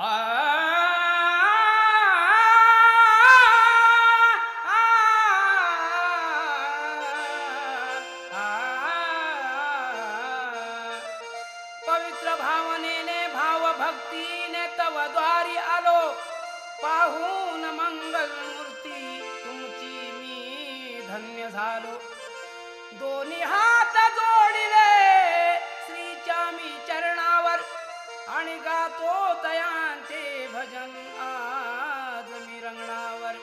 पवित्र भावनेने भाव भक्तीने तव द्वारी आलो. पाहून मंगल मूर्ती तुमची मी धन्य झालो. दोन्ही हात जोडिले श्रीच्या मी चरण आणि गातो तयांचे भजन आज मी रंगणावर.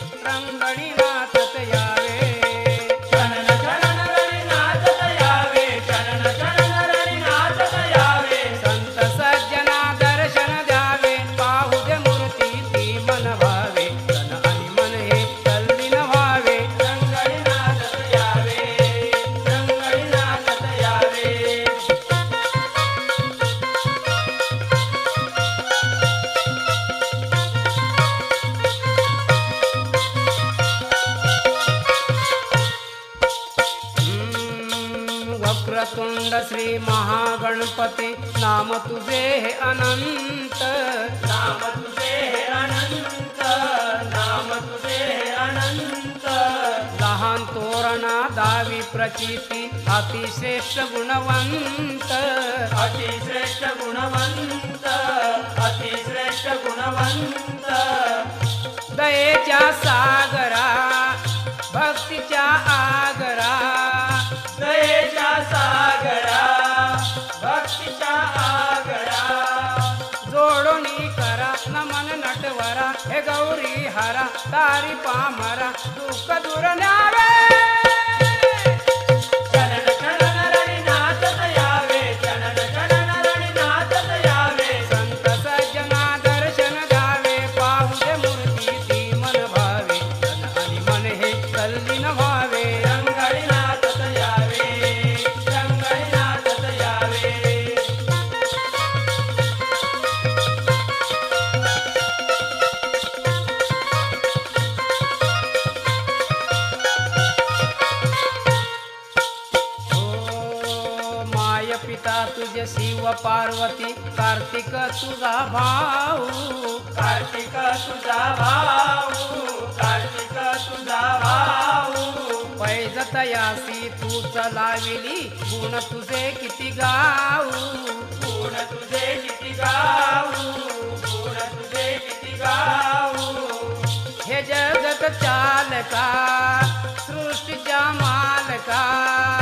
रंगणी वक्रतुंड श्री महागणपती. नाम तुझे हे अनंत. नाम तुझे हे अनंत. नाम तुझे हे अनंत. लहान तोरणा दावी प्रचिती. अतिश्रेष्ठ गुणवंत. अतिश्रेष्ठ गुणवंत. अतिश्रेष्ठ गुणवंत. दयेच्या सागरा भक्तीच्या आगरा. दयेच्या सागरा भक्तीच्या आगरा जोडोनी करा नमन नटवरा हे गौरी हरा तारी पामरा दुःख दूर न्यावे. माय पिता तुझे शिव पार्वती. कार्तिक तुझा भाऊ. कार्तिक तुझा भाऊ. कार्तिक तुझा भाऊ. पैजतयासी तू चलाविली. गुण तुझे किती गाऊ. गुण तुझे किती गाऊ. गुण तुझे किती गाऊ. हे जगत चालका सृष्टीच्या मालका.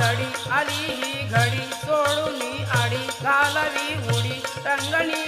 यावे आली ही घडी सोडून आडी घालावी उडी रंगणी